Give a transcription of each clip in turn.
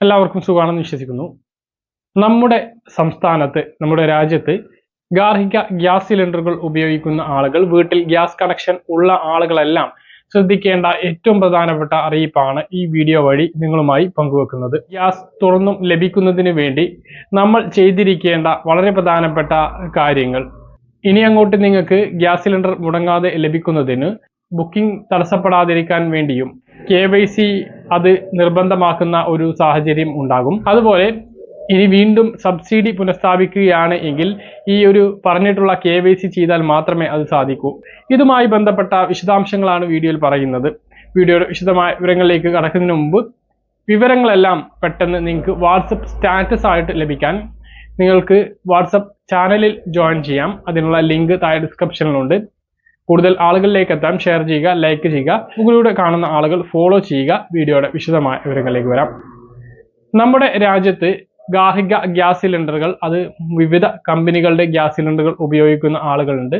എല്ലാവർക്കും സുഖമാണെന്ന് വിശ്വസിക്കുന്നു. നമ്മുടെ സംസ്ഥാനത്ത് നമ്മുടെ രാജ്യത്ത് ഗാർഹിക ഗ്യാസ് സിലിണ്ടറുകൾ ഉപയോഗിക്കുന്ന ആളുകൾ വീട്ടിൽ ഗ്യാസ് കണക്ഷൻ ഉള്ള ആളുകളെല്ലാം ശ്രദ്ധിക്കേണ്ട ഏറ്റവും പ്രധാനപ്പെട്ട അറിയിപ്പാണ് ഈ വീഡിയോ വഴി നിങ്ങളുമായി പങ്കുവെക്കുന്നത്. ഗ്യാസ് തുറന്നും ലഭിക്കുന്നതിന് വേണ്ടി നമ്മൾ ചെയ്തിരിക്കേണ്ട വളരെ പ്രധാനപ്പെട്ട കാര്യങ്ങൾ. ഇനി അങ്ങോട്ട് നിങ്ങൾക്ക് ഗ്യാസ് സിലിണ്ടർ മുടങ്ങാതെ ലഭിക്കുന്നതിന് ബുക്കിംഗ് തടസ്സപ്പെടാതിരിക്കാൻ വേണ്ടിയും കെ വൈ സി അത് നിർബന്ധമാക്കുന്ന ഒരു സാഹചര്യം ഉണ്ടാകും. അതുപോലെ ഇനി വീണ്ടും സബ്സിഡി പുനഃസ്ഥാപിക്കുകയാണ് എങ്കിൽ ഈ ഒരു പറഞ്ഞിട്ടുള്ള കെ വൈ സി ചെയ്താൽ മാത്രമേ അത് സാധിക്കൂ. ഇതുമായി ബന്ധപ്പെട്ട വിശദാംശങ്ങളാണ് വീഡിയോയിൽ പറയുന്നത്. വീഡിയോയുടെ വിശദമായ വിവരങ്ങളിലേക്ക് കടക്കുന്നതിന് മുമ്പ് വിവരങ്ങളെല്ലാം പെട്ടെന്ന് നിങ്ങൾക്ക് വാട്സപ്പ് സ്റ്റാറ്റസ് ആയിട്ട് ലഭിക്കാൻ നിങ്ങൾക്ക് വാട്സപ്പ് ചാനലിൽ ജോയിൻ ചെയ്യാം. അതിനുള്ള ലിങ്ക് താഴെ ഡിസ്ക്രിപ്ഷനിലുണ്ട്. കൂടുതൽ ആളുകളിലേക്ക് എത്താൻ ഷെയർ ചെയ്യുക ലൈക്ക് ചെയ്യുക. ഗൂഗിളിലൂടെ കാണുന്ന ആളുകൾ ഫോളോ ചെയ്യുക. വീഡിയോയുടെ വിശദമായ വിവരങ്ങളിലേക്ക് വരാം. നമ്മുടെ രാജ്യത്ത് ഗാർഹിക ഗ്യാസ് സിലിണ്ടറുകൾ അത് വിവിധ കമ്പനികളുടെ ഗ്യാസ് സിലിണ്ടറുകൾ ഉപയോഗിക്കുന്ന ആളുകളുണ്ട്.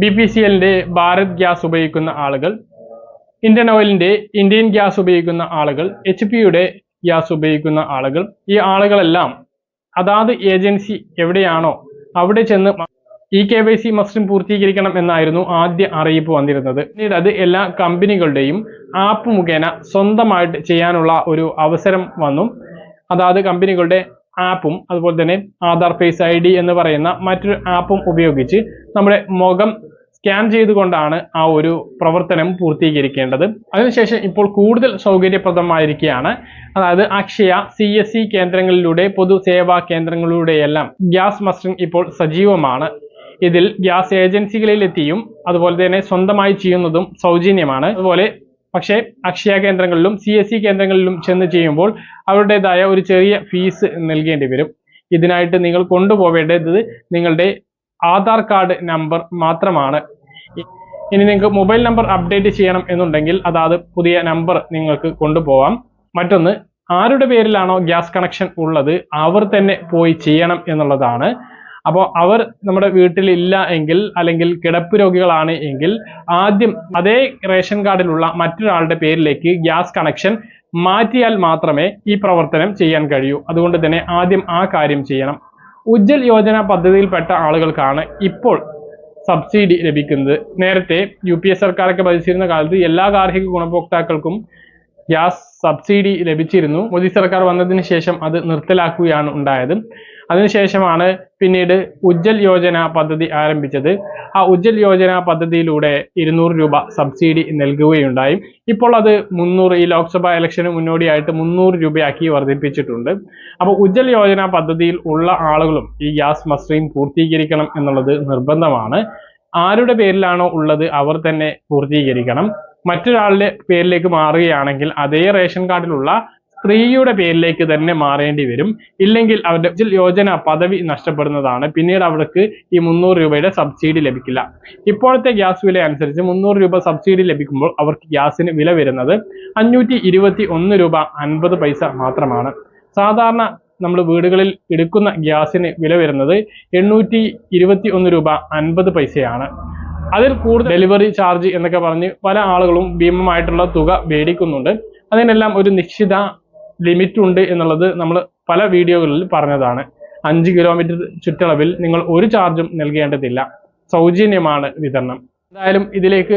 ബി പി സി എല്ലിന്റെ ഭാരത് ഗ്യാസ് ഉപയോഗിക്കുന്ന ആളുകൾ ഇന്ത്യൻ ഓയിലിന്റെ ഇന്ത്യൻ ഗ്യാസ് ഉപയോഗിക്കുന്ന ആളുകൾ എച്ച് പിയുടെ ഗ്യാസ് ഉപയോഗിക്കുന്ന ആളുകൾ. ഈ ആളുകളെല്ലാം അതാത് ഏജൻസി എവിടെയാണോ അവിടെ ചെന്ന് ഇ കെ വൈ സി മസ്റ്റും പൂർത്തീകരിക്കണം എന്നായിരുന്നു ആദ്യ അറിയിപ്പ് വന്നിരുന്നത്. പിന്നീട് അത് എല്ലാ കമ്പനികളുടെയും ആപ്പ് മുഖേന സ്വന്തമായിട്ട് ചെയ്യാനുള്ള ഒരു അവസരം വന്നു. അതായത് കമ്പനികളുടെ ആപ്പും അതുപോലെ തന്നെ ആധാർ ഫേസ് ഐ ഡി എന്ന് പറയുന്ന മറ്റൊരു ആപ്പും ഉപയോഗിച്ച് നമ്മുടെ മുഖം സ്കാൻ ചെയ്തുകൊണ്ടാണ് ആ ഒരു പ്രവർത്തനം പൂർത്തീകരിക്കേണ്ടത്. അതിനുശേഷം ഇപ്പോൾ കൂടുതൽ സൗകര്യപ്രദമായിരിക്കുകയാണ്. അതായത് അക്ഷയ സി എസ് സി കേന്ദ്രങ്ങളിലൂടെ പൊതുസേവാ കേന്ദ്രങ്ങളിലൂടെയെല്ലാം ഗ്യാസ് മസ്റ്ററിംഗ് ഇപ്പോൾ സജീവമാണ്. ഇതിൽ ഗ്യാസ് ഏജൻസികളിൽ എത്തിയും അതുപോലെ തന്നെ സ്വന്തമായി ചെയ്യുന്നതും സൗജന്യമാണ്. അതുപോലെ പക്ഷേ അക്ഷയ കേന്ദ്രങ്ങളിലും സി എസ് സി കേന്ദ്രങ്ങളിലും ചെന്ന് ചെയ്യുമ്പോൾ അവരുടേതായ ഒരു ചെറിയ ഫീസ് നൽകേണ്ടി വരും. ഇതിനായിട്ട് നിങ്ങൾ കൊണ്ടുപോവേണ്ടത് നിങ്ങളുടെ ആധാർ കാർഡ് നമ്പർ മാത്രമാണ്. ഇനി നിങ്ങൾക്ക് മൊബൈൽ നമ്പർ അപ്ഡേറ്റ് ചെയ്യണം എന്നുണ്ടെങ്കിൽ അതാത് പുതിയ നമ്പർ നിങ്ങൾക്ക് കൊണ്ടുപോവാം. മറ്റൊന്ന് ആരുടെ പേരിലാണോ ഗ്യാസ് കണക്ഷൻ ഉള്ളത് അവർ തന്നെ പോയി ചെയ്യണം എന്നുള്ളതാണ്. അപ്പോൾ അവർ നമ്മുടെ വീട്ടിൽ ഇല്ല എങ്കിൽ അല്ലെങ്കിൽ കിടപ്പ് രോഗികളാണ് എങ്കിൽ ആദ്യം അതേ റേഷൻ കാർഡിലുള്ള മറ്റൊരാളുടെ പേരിലേക്ക് ഗ്യാസ് കണക്ഷൻ മാറ്റിയാൽ മാത്രമേ ഈ പ്രവർത്തനം ചെയ്യാൻ കഴിയൂ. അതുകൊണ്ട് തന്നെ ആദ്യം ആ കാര്യം ചെയ്യണം. ഉജ്ജൽ യോജന പദ്ധതിയിൽപ്പെട്ട ആളുകൾക്കാണ് ഇപ്പോൾ സബ്സിഡി ലഭിക്കുന്നത്. നേരത്തെ യു പി എ സർക്കാരൊക്കെ ഭരിച്ചിരുന്ന കാലത്ത് എല്ലാ ഗാർഹിക ഗുണഭോക്താക്കൾക്കും ഗ്യാസ് സബ്സിഡി ലഭിച്ചിരുന്നു. മോദി സർക്കാർ വന്നതിന് ശേഷം അത് നിർത്തലാക്കുകയാണ് ഉണ്ടായത്. അതിനുശേഷമാണ് പിന്നീട് ഉജ്ജൽ യോജന പദ്ധതി ആരംഭിച്ചത്. ആ ഉജ്ജൽ യോജന പദ്ധതിയിലൂടെ ഇരുന്നൂറ് രൂപ സബ്സിഡി നൽകുകയുണ്ടായി. ഇപ്പോൾ അത് മുന്നൂറ് ഈ ലോക്സഭ ഇലക്ഷന് മുന്നോടിയായിട്ട് മുന്നൂറ് രൂപയാക്കി വർദ്ധിപ്പിച്ചിട്ടുണ്ട്. അപ്പോൾ ഉജ്ജൽ യോജന പദ്ധതിയിൽ ഉള്ള ആളുകളും ഈ ഗ്യാസ് മസ്റ്ററിംഗ് പൂർത്തീകരിക്കണം എന്നുള്ളത് നിർബന്ധമാണ്. ആരുടെ പേരിലാണോ ഉള്ളത് അവർ തന്നെ പൂർത്തീകരിക്കണം. മറ്റൊരാളുടെ പേരിലേക്ക് മാറുകയാണെങ്കിൽ അതേ റേഷൻ കാർഡിലുള്ള സ്ത്രീയുടെ പേരിലേക്ക് തന്നെ മാറേണ്ടി വരും. ഇല്ലെങ്കിൽ അവരുടെ യോജന പദവി നഷ്ടപ്പെടുന്നതാണ്. പിന്നീട് അവർക്ക് ഈ മുന്നൂറ് രൂപയുടെ സബ്സിഡി ലഭിക്കില്ല. ഇപ്പോഴത്തെ ഗ്യാസ് വില അനുസരിച്ച് മുന്നൂറ് രൂപ സബ്സിഡി ലഭിക്കുമ്പോൾ അവർക്ക് ഗ്യാസിന് വില വരുന്നത് അഞ്ഞൂറ്റി ഇരുപത്തി ഒന്ന് രൂപ അൻപത് പൈസ മാത്രമാണ്. സാധാരണ നമ്മൾ വീടുകളിൽ എടുക്കുന്ന ഗ്യാസിന് വില വരുന്നത് എണ്ണൂറ്റി ഇരുപത്തി ഒന്ന് രൂപ അൻപത് പൈസയാണ്. അതിൽ കൂടുതൽ ഡെലിവറി ചാർജ് എന്നൊക്കെ പറഞ്ഞ് പല ആളുകളും ഭീമമായിട്ടുള്ള തുക മേടിക്കുന്നുണ്ട്. അതിനെല്ലാം ഒരു നിശ്ചിത ലിമിറ്റ് ഉണ്ട് എന്നുള്ളത് നമ്മൾ പല വീഡിയോകളിൽ പറഞ്ഞതാണ്. അഞ്ച് കിലോമീറ്റർ ചുറ്റളവിൽ നിങ്ങൾ ഒരു ചാർജും നൽകേണ്ടതില്ല. സൗജന്യമാണ് വിതരണം. എന്തായാലും ഇതിലേക്ക്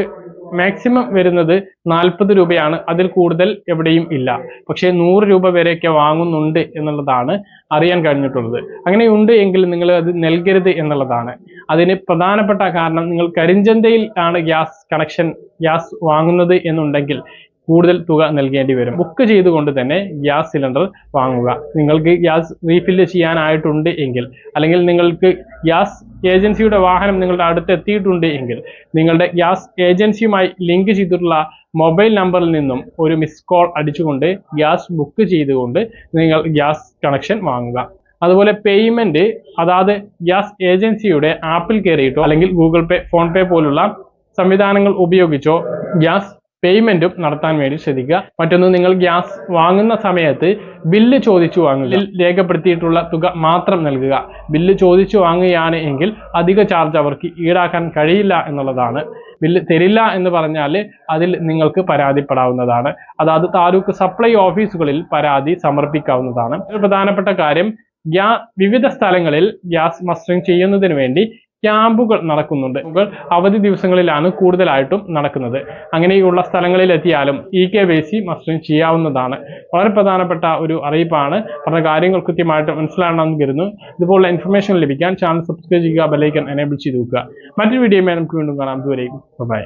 മാക്സിമം വരുന്നത് നാൽപ്പത് രൂപയാണ്. അതിൽ കൂടുതൽ എവിടെയും ഇല്ല. പക്ഷേ നൂറ് രൂപ വരെയൊക്കെ വാങ്ങുന്നുണ്ട് എന്നുള്ളതാണ് അറിയാൻ കഴിഞ്ഞിട്ടുള്ളത്. അങ്ങനെയുണ്ട് എങ്കിൽ നിങ്ങൾ അത് നൽകരുത് എന്നുള്ളതാണ്. അതിന് പ്രധാനപ്പെട്ട കാരണം നിങ്ങൾ കരിഞ്ചന്തയിൽ ആണ് ഗ്യാസ് കണക്ഷൻ ഗ്യാസ് വാങ്ങുന്നത് എന്നുണ്ടെങ്കിൽ കൂടുതൽ തുക നൽകേണ്ടി വരും. ബുക്ക് ചെയ്തുകൊണ്ട് തന്നെ ഗ്യാസ് സിലിണ്ടർ വാങ്ങുക. നിങ്ങൾക്ക് ഗ്യാസ് റീഫില്ല് ചെയ്യാനായിട്ടുണ്ട് എങ്കിൽ അല്ലെങ്കിൽ നിങ്ങൾക്ക് ഗ്യാസ് ഏജൻസിയുടെ വാഹനം നിങ്ങളുടെ അടുത്ത് എത്തിയിട്ടുണ്ട് എങ്കിൽ നിങ്ങളുടെ ഗ്യാസ് ഏജൻസിയുമായി ലിങ്ക് ചെയ്തിട്ടുള്ള മൊബൈൽ നമ്പറിൽ നിന്നും ഒരു മിസ് കോൾ അടിച്ചുകൊണ്ട് ഗ്യാസ് ബുക്ക് ചെയ്തുകൊണ്ട് നിങ്ങൾ ഗ്യാസ് കണക്ഷൻ വാങ്ങുക. അതുപോലെ പേയ്മെന്റ് അതാത് ഗ്യാസ് ഏജൻസിയുടെ ആപ്പിൽ കയറിയിട്ടോ അല്ലെങ്കിൽ ഗൂഗിൾ പേ ഫോൺ പേ പോലുള്ള സംവിധാനങ്ങൾ ഉപയോഗിച്ചോ ഗ്യാസ് പേയ്മെന്റും നടത്താൻ വേണ്ടി ശ്രദ്ധിക്കുക. മറ്റൊന്ന് നിങ്ങൾ ഗ്യാസ് വാങ്ങുന്ന സമയത്ത് ബില്ല് ചോദിച്ചു വാങ്ങുക. രേഖപ്പെടുത്തിയിട്ടുള്ള തുക മാത്രം നൽകുക. ബില്ല് ചോദിച്ചു വാങ്ങുകയാണ് എങ്കിൽ അധിക ചാർജ് അവർക്ക് ഈടാക്കാൻ കഴിയില്ല എന്നുള്ളതാണ്. ബില്ല് തരില്ല എന്ന് പറഞ്ഞാൽ അതിൽ നിങ്ങൾക്ക് പരാതിപ്പെടാവുന്നതാണ്. അതായത് താലൂക്ക് സപ്ലൈ ഓഫീസുകളിൽ പരാതി സമർപ്പിക്കാവുന്നതാണ്. പ്രധാനപ്പെട്ട കാര്യം ഗ്യാ വിവിധ സ്ഥലങ്ങളിൽ ഗ്യാസ് മസ്റ്ററിംഗ് ചെയ്യുന്നതിന് വേണ്ടി ക്യാമ്പുകൾ നടക്കുന്നുണ്ട്. അവധി ദിവസങ്ങളിലാണ് കൂടുതലായിട്ടും നടക്കുന്നത്. അങ്ങനെയുള്ള സ്ഥലങ്ങളിലെത്തിയാലും E K Y C mustering ചെയ്യാവുന്നതാണ്. വളരെ പ്രധാനപ്പെട്ട ഒരു അറിയിപ്പാണ്. പറഞ്ഞ കാര്യങ്ങൾ കൃത്യമായിട്ട് മനസ്സിലാണെന്ന് കരുതുന്നു. ഇതുപോലുള്ള ഇൻഫർമേഷൻ ലഭിക്കാൻ ചാനൽ സബ്സ്ക്രൈബ് ചെയ്യുക ബെലൈക്കൻ എനേബിൾ ചെയ്ത് വെക്കുക. മറ്റൊരു വീഡിയോയുമായി നമുക്ക് വീണ്ടും കാണാം. ഇതുവരെയും ബൈ